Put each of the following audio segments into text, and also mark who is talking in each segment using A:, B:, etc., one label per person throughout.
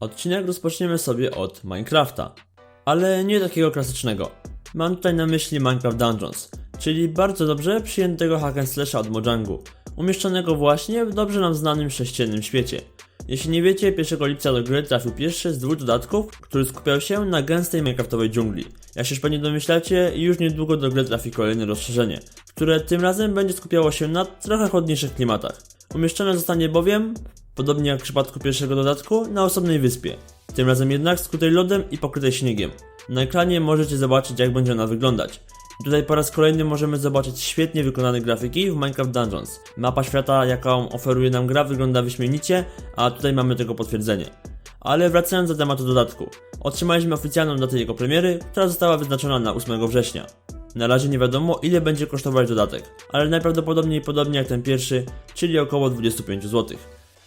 A: Odcinek rozpoczniemy sobie od Minecrafta, ale nie takiego klasycznego. Mam tutaj na myśli Minecraft Dungeons, czyli bardzo dobrze przyjętego hack od Mojangu, umieszczonego właśnie w dobrze nam znanym sześciennym świecie. Jeśli nie wiecie, 1 lipca do gry trafił pierwszy z dwóch dodatków, który skupiał się na gęstej minecraftowej dżungli. Jak się już pewnie domyślacie, już niedługo do gry trafi kolejne rozszerzenie, które tym razem będzie skupiało się na trochę chłodniejszych klimatach. Umieszczone zostanie bowiem, podobnie jak w przypadku pierwszego dodatku, na osobnej wyspie. Tym razem jednak skutej lodem i pokrytej śniegiem. Na ekranie możecie zobaczyć jak będzie ona wyglądać. Tutaj po raz kolejny możemy zobaczyć świetnie wykonane grafiki w Minecraft Dungeons. Mapa świata, jaką oferuje nam gra, wygląda wyśmienicie, a tutaj mamy tego potwierdzenie. Ale wracając do tematu dodatku. Otrzymaliśmy oficjalną datę jego premiery, która została wyznaczona na 8 września. Na razie nie wiadomo ile będzie kosztować dodatek, ale najprawdopodobniej podobnie jak ten pierwszy, czyli około 25 zł.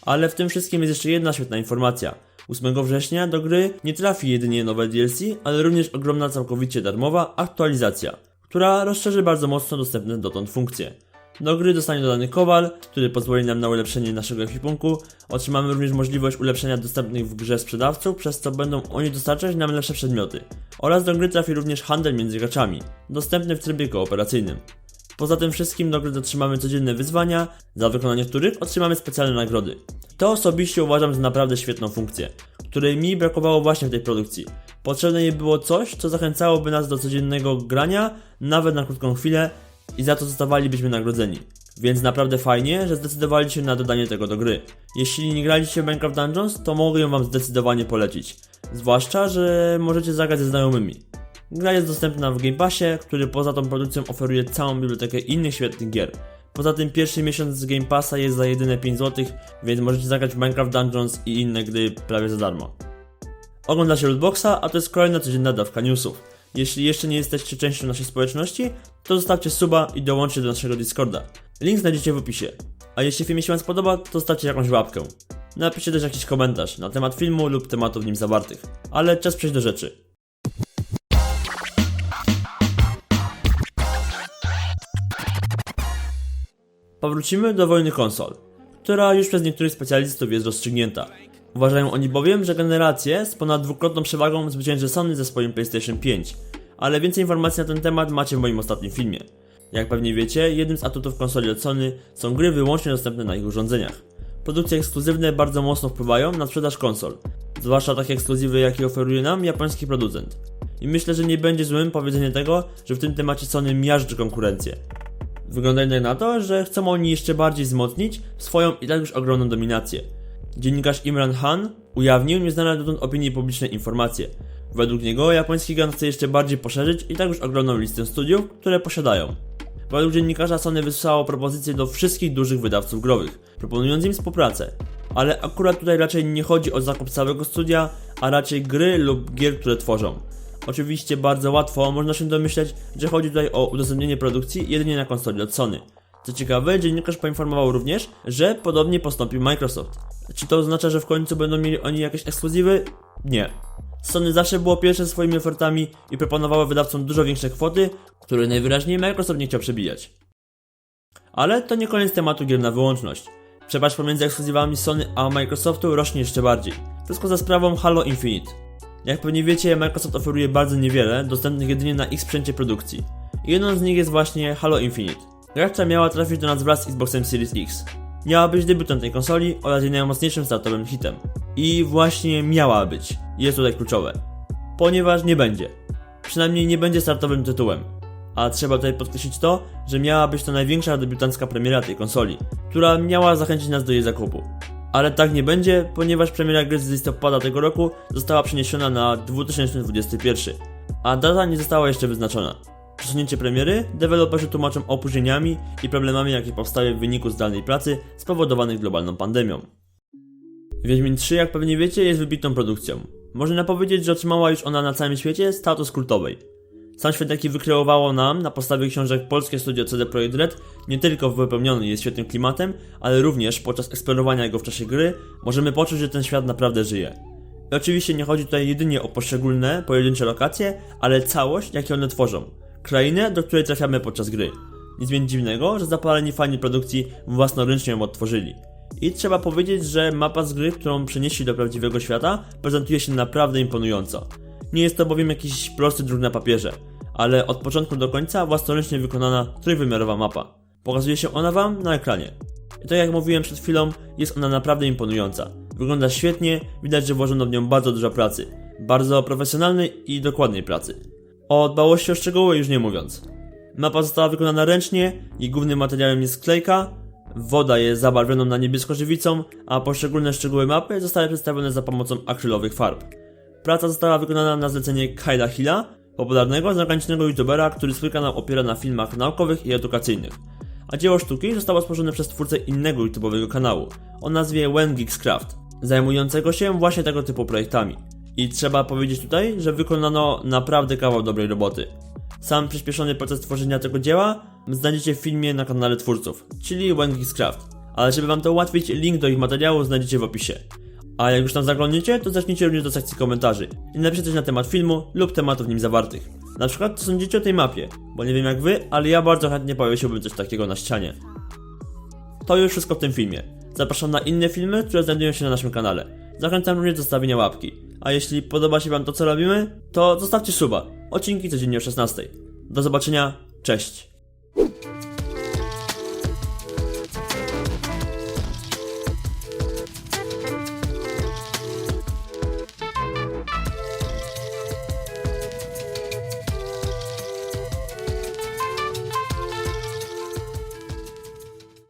A: Ale w tym wszystkim jest jeszcze jedna świetna informacja. 8 września do gry nie trafi jedynie nowe DLC, ale również ogromna całkowicie darmowa aktualizacja, która rozszerzy bardzo mocno dostępne dotąd funkcje. Do gry dostanie dodany kowal, który pozwoli nam na ulepszenie naszego ekwipunku. Otrzymamy również możliwość ulepszenia dostępnych w grze sprzedawców, przez co będą oni dostarczać nam lepsze przedmioty. Oraz do gry trafi również handel między graczami, dostępny w trybie kooperacyjnym. Poza tym wszystkim gry otrzymamy codzienne wyzwania, za wykonanie których otrzymamy specjalne nagrody. To osobiście uważam za naprawdę świetną funkcję, której mi brakowało właśnie w tej produkcji. Potrzebne jej było coś, co zachęcałoby nas do codziennego grania, nawet na krótką chwilę i za to zostawalibyśmy nagrodzeni. Więc naprawdę fajnie, że zdecydowali się na dodanie tego do gry. Jeśli nie graliście w Minecraft Dungeons, to mogę ją wam zdecydowanie polecić. Zwłaszcza, że możecie zagrać ze znajomymi. Gra jest dostępna w Game Passie, który poza tą produkcją oferuje całą bibliotekę innych świetnych gier. Poza tym pierwszy miesiąc z Game Passa jest za jedyne 5 zł, więc możecie zagrać Minecraft Dungeons i inne gry prawie za darmo. Oglądacie Lootboxa, a to jest kolejna codzienna dawka newsów. Jeśli jeszcze nie jesteście częścią naszej społeczności, to zostawcie suba i dołączcie do naszego Discorda. Link znajdziecie w opisie. A jeśli film się Wam spodoba, to zostawcie jakąś łapkę. Napiszcie też jakiś komentarz na temat filmu lub tematów w nim zawartych. Ale czas przejść do rzeczy. Powrócimy do wojny konsol, która już przez niektórych specjalistów jest rozstrzygnięta. Uważają oni bowiem, że generację z ponad dwukrotną przewagą zwycięży Sony ze swoim PlayStation 5, ale więcej informacji na ten temat macie w moim ostatnim filmie. Jak pewnie wiecie, jednym z atutów konsoli od Sony są gry wyłącznie dostępne na ich urządzeniach. Produkcje ekskluzywne bardzo mocno wpływają na sprzedaż konsol, zwłaszcza takie ekskluzywy, jakie oferuje nam japoński producent. I myślę, że nie będzie złym powiedzenie tego, że w tym temacie Sony miażdży konkurencję. Wygląda jednak na to, że chcą oni jeszcze bardziej wzmocnić swoją i tak już ogromną dominację. Dziennikarz Imran Han ujawnił nieznane dotąd opinii publicznej informacje. Według niego japoński gigant chce jeszcze bardziej poszerzyć i tak już ogromną listę studiów, które posiadają. Według dziennikarza Sony wysłało propozycje do wszystkich dużych wydawców growych, proponując im współpracę. Ale akurat tutaj raczej nie chodzi o zakup całego studia, a raczej gry lub gier, które tworzą. Oczywiście bardzo łatwo można się domyśleć, że chodzi tutaj o udostępnienie produkcji jedynie na konsoli od Sony. Co ciekawe, dziennikarz poinformował również, że podobnie postąpił Microsoft. Czy to oznacza, że w końcu będą mieli oni jakieś ekskluzywy? Nie. Sony zawsze było pierwsze swoimi ofertami i proponowało wydawcom dużo większe kwoty, które najwyraźniej Microsoft nie chciał przebijać. Ale to nie koniec tematu gier na wyłączność. Przepaść pomiędzy ekskluzywami Sony a Microsoftu rośnie jeszcze bardziej. Wszystko za sprawą Halo Infinite. Jak pewnie wiecie, Microsoft oferuje bardzo niewiele, dostępnych jedynie na ich sprzęcie produkcji. Jedną z nich jest właśnie Halo Infinite. Gra, miała trafić do nas wraz z Xboxem Series X. Miała być debiutem tej konsoli oraz jej najmocniejszym startowym hitem. I właśnie miała być. Jest tutaj kluczowe. Ponieważ nie będzie. Przynajmniej nie będzie startowym tytułem. A trzeba tutaj podkreślić to, że miała być to największa debiutancka premiera tej konsoli, która miała zachęcić nas do jej zakupu. Ale tak nie będzie, ponieważ premiera gry z listopada tego roku została przeniesiona na 2021, a data nie została jeszcze wyznaczona. Przesunięcie premiery deweloperzy tłumaczą opóźnieniami i problemami, jakie powstały w wyniku zdalnej pracy spowodowanych globalną pandemią. Wiedźmin 3, jak pewnie wiecie, jest wybitną produkcją. Można powiedzieć, że otrzymała już ona na całym świecie status kultowej. Sam świat, jaki wykreowało nam na podstawie książek polskie studio CD Projekt Red, nie tylko wypełniony jest świetnym klimatem, ale również podczas eksplorowania go w czasie gry możemy poczuć, że ten świat naprawdę żyje. I oczywiście nie chodzi tutaj jedynie o poszczególne, pojedyncze lokacje, ale całość, jakie one tworzą. Krainę, do której trafiamy podczas gry. Nic więc dziwnego, że zapaleni fani produkcji własnoręcznie ją odtworzyli. I trzeba powiedzieć, że mapa z gry, którą przenieśli do prawdziwego świata, prezentuje się naprawdę imponująco. Nie jest to bowiem jakiś prosty druk na papierze, ale od początku do końca własnoręcznie wykonana trójwymiarowa mapa. Pokazuje się ona Wam na ekranie. I tak jak mówiłem przed chwilą, jest ona naprawdę imponująca. Wygląda świetnie, widać, że włożono w nią bardzo dużo pracy. Bardzo profesjonalnej i dokładnej pracy. O dbałości o szczegóły już nie mówiąc. Mapa została wykonana ręcznie i głównym materiałem jest klejka. Woda jest zabarwiona na niebiesko żywicą, a poszczególne szczegóły mapy zostały przedstawione za pomocą akrylowych farb. Praca została wykonana na zlecenie Kyla Hilla, popularnego zagranicznego youtubera, który swój kanał opiera na filmach naukowych i edukacyjnych. A dzieło sztuki zostało stworzone przez twórcę innego youtubowego kanału o nazwie When Geeks Craft, zajmującego się właśnie tego typu projektami. I trzeba powiedzieć tutaj, że wykonano naprawdę kawał dobrej roboty. Sam przyspieszony proces tworzenia tego dzieła znajdziecie w filmie na kanale twórców, czyli When Geeks Craft. Ale żeby wam to ułatwić, link do ich materiału znajdziecie w opisie. A jak już tam zaglądniecie, to zacznijcie również do sekcji komentarzy i napiszcie coś na temat filmu lub tematów w nim zawartych. Na przykład co sądzicie o tej mapie, bo nie wiem jak wy, ale ja bardzo chętnie powiesiłbym coś takiego na ścianie. To już wszystko w tym filmie. Zapraszam na inne filmy, które znajdują się na naszym kanale. Zachęcam również do zostawienia łapki. A jeśli podoba się wam to co robimy, to zostawcie suba. Odcinki codziennie o 16. Do zobaczenia, cześć!